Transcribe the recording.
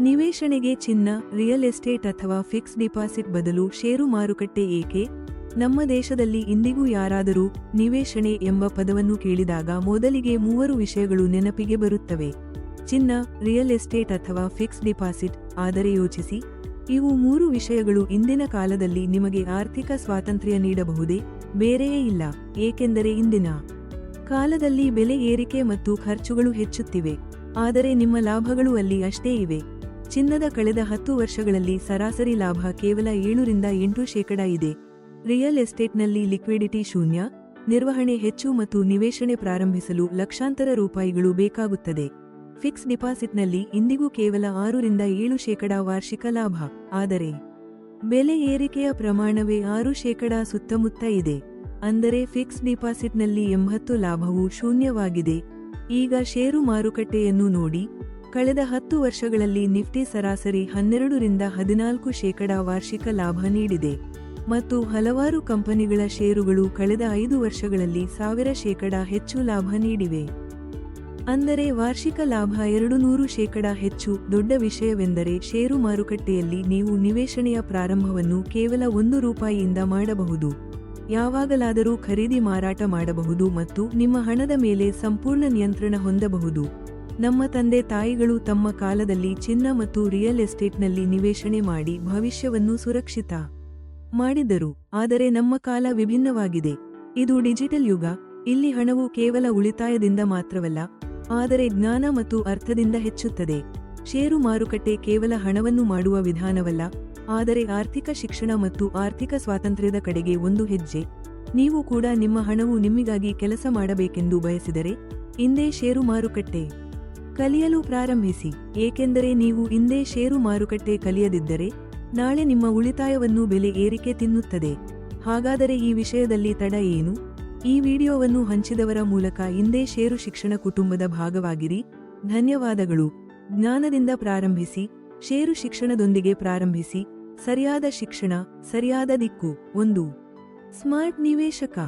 ನಿವೇಶನೆಗೆ ಚಿನ್ನ, real estate ಅಥವಾ fix deposit ಬದಲು ಷೇರು ಮಾರುಕಟ್ಟೆ ಏಕೆ? ನಮ್ಮ ದೇಶದಲ್ಲಿ ಇಂದಿಗೂ ಯಾರಾದರೂ ನಿವೇಶಣೆ ಎಂಬ ಪದವನ್ನು ಕೇಳಿದಾಗ ಮೊದಲಿಗೆ ಮೂವರು ವಿಷಯಗಳು ನೆನಪಿಗೆ ಬರುತ್ತವೆ. ಚಿನ್ನ, ರಿಯಲ್ ಎಸ್ಟೇಟ್ ಅಥವಾ ಫಿಕ್ಸ್ ಡಿಪಾಸಿಟ್, ಆದರೆ ಯೋಚಿಸಿ. ಇವು ಮೂರು ವಿಷಯಗಳು ಇಂದಿನ ಕಾಲದಲ್ಲಿ ನಿಮಗೆ ಆರ್ಥಿಕ ಸ್ವಾತಂತ್ರ್ಯ ನೀಡಬಹುದೇ? ಬೇರೆಯೇ ಇಲ್ಲ, ಏಕೆಂದರೆ ಇಂದಿನ ಕಾಲದಲ್ಲಿ ಬೆಲೆ ಏರಿಕೆ ಮತ್ತು ಖರ್ಚುಗಳು ಹೆಚ್ಚುತ್ತಿವೆ. ಆದರೆ ನಿಮ್ಮ ಲಾಭಗಳು ಅಲ್ಲಿ ಅಷ್ಟೇ ಇವೆ. ಚಿನ್ನದ ಕಳೆದ ಹತ್ತು ವರ್ಷಗಳಲ್ಲಿ ಸರಾಸರಿ ಲಾಭ ಕೇವಲ ಏಳರಿಂದ ಎಂಟು ಶೇಕಡ ಇದೆ. ರಿಯಲ್ ಎಸ್ಟೇಟ್ನಲ್ಲಿ ಲಿಕ್ವಿಡಿಟಿ ಶೂನ್ಯ, ನಿರ್ವಹಣೆ ಹೆಚ್ಚು ಮತ್ತು ನಿವೇಶನೆ ಪ್ರಾರಂಭಿಸಲು ಲಕ್ಷಾಂತರ ರೂಪಾಯಿಗಳು ಬೇಕಾಗುತ್ತದೆ. ಫಿಕ್ಸ್ ಡಿಪಾಸಿಟ್ನಲ್ಲಿ ಇಂದಿಗೂ ಕೇವಲ ಆರರಿಂದ ಏಳು ಶೇಕಡ ವಾರ್ಷಿಕ ಲಾಭ. ಆದರೆ, ಬೆಲೆ ಏರಿಕೆಯ ಪ್ರಮಾಣವೇ ಆರು ಶೇಕಡಾ ಸುತ್ತಮುತ್ತ ಇದೆ. ಅಂದರೆ ಫಿಕ್ಸ್ ಡಿಪಾಸಿಟ್ನಲ್ಲಿ ಎಂಬತ್ತು ಲಾಭವು ಶೂನ್ಯವಾಗಿದೆ. ಈಗ ಷೇರು ಮಾರುಕಟ್ಟೆಯನ್ನು ನೋಡಿ ಕಳೆದ ಹತ್ತು ವರ್ಷಗಳಲ್ಲಿ ನಿಫ್ಟಿ ಸರಾಸರಿ ಹನ್ನೆರಡರಿಂದ ಹದಿನಾಲ್ಕು ಶೇಕಡಾ ವಾರ್ಷಿಕ ಲಾಭ ನೀಡಿದೆ. ಮತ್ತು ಹಲವಾರು ಕಂಪನಿಗಳ ಷೇರುಗಳು ಕಳೆದ ಐದು ವರ್ಷಗಳಲ್ಲಿ ಸಾವಿರ ಶೇಕಡಾ ಹೆಚ್ಚು ಲಾಭ ನೀಡಿವೆ. ಅಂದರೆ ವಾರ್ಷಿಕ ಲಾಭ ಎರಡು ನೂರು ಶೇಕಡಾ ಹೆಚ್ಚು. ದೊಡ್ಡ ವಿಷಯವೆಂದರೆ ಷೇರು ಮಾರುಕಟ್ಟೆಯಲ್ಲಿ ನೀವು ನಿವೇಶನೆಯ ಪ್ರಾರಂಭವನ್ನು ಕೇವಲ ಒಂದು ರೂಪಾಯಿಯಿಂದ ಮಾಡಬಹುದು. ಯಾವಾಗಲಾದರೂ ಖರೀದಿ ಮಾರಾಟ ಮಾಡಬಹುದು ಮತ್ತು ನಿಮ್ಮ ಹಣದ ಮೇಲೆ ಸಂಪೂರ್ಣ ನಿಯಂತ್ರಣ ಹೊಂದಬಹುದು. ನಮ್ಮ ತಂದೆ ತಾಯಿಗಳು ತಮ್ಮ ಕಾಲದಲ್ಲಿ ಚಿನ್ನ ಮತ್ತು ರಿಯಲ್ ಎಸ್ಟೇಟ್ನಲ್ಲಿ ನಿವೇಶಣೆ ಮಾಡಿ ಭವಿಷ್ಯವನ್ನು ಸುರಕ್ಷಿತ ಮಾಡಿದರು. ಆದರೆ ನಮ್ಮ ಕಾಲ ವಿಭಿನ್ನವಾಗಿದೆ. ಇದು ಡಿಜಿಟಲ್ ಯುಗ. ಇಲ್ಲಿ ಹಣವು ಕೇವಲ ಉಳಿತಾಯದಿಂದ ಮಾತ್ರವಲ್ಲ, ಆದರೆ ಜ್ಞಾನ ಮತ್ತು ಅರ್ಥದಿಂದ ಹೆಚ್ಚುತ್ತದೆ. ಷೇರು ಮಾರುಕಟ್ಟೆ ಕೇವಲ ಹಣವನ್ನು ಮಾಡುವ ವಿಧಾನವಲ್ಲ, ಆದರೆ ಆರ್ಥಿಕ ಶಿಕ್ಷಣ ಮತ್ತು ಆರ್ಥಿಕ ಸ್ವಾತಂತ್ರ್ಯದ ಕಡೆಗೆ ಒಂದು ಹೆಜ್ಜೆ. ನೀವು ಕೂಡ ನಿಮ್ಮ ಹಣವು ನಿಮ್ಮಿಗಾಗಿ ಕೆಲಸ ಮಾಡಬೇಕೆಂದು ಬಯಸಿದರೆ ಇಂದೇ ಷೇರು ಮಾರುಕಟ್ಟೆ ಕಲಿಯಲು ಪ್ರಾರಂಭಿಸಿ, ಏಕೆಂದರೆ ನೀವು ಇಂದೇ ಷೇರು ಮಾರುಕಟ್ಟೆ ಕಲಿಯದಿದ್ದರೆ ನಾಳೆ ನಿಮ್ಮ ಉಳಿತಾಯವನ್ನು ಬೆಲೆ ಏರಿಕೆ ತಿನ್ನುತ್ತದೆ. ಹಾಗಾದರೆ ಈ ವಿಷಯದಲ್ಲಿ ತಡ ಏನು? ಈ ವಿಡಿಯೋವನ್ನು ಹಂಚಿದವರ ಮೂಲಕ ಇಂದೇ ಷೇರು ಶಿಕ್ಷಣ ಕುಟುಂಬದ ಭಾಗವಾಗಿರಿ. ಧನ್ಯವಾದಗಳು. ಜ್ಞಾನದಿಂದ ಪ್ರಾರಂಭಿಸಿ, ಷೇರು ಶಿಕ್ಷಣದೊಂದಿಗೆ ಪ್ರಾರಂಭಿಸಿ, ಸರಿಯಾದ ಶಿಕ್ಷಣ, ಸರಿಯಾದ ದಿಕ್ಕು. ಒಂದು. ಸ್ಮಾರ್ಟ್ ನಿವೇಶಕ.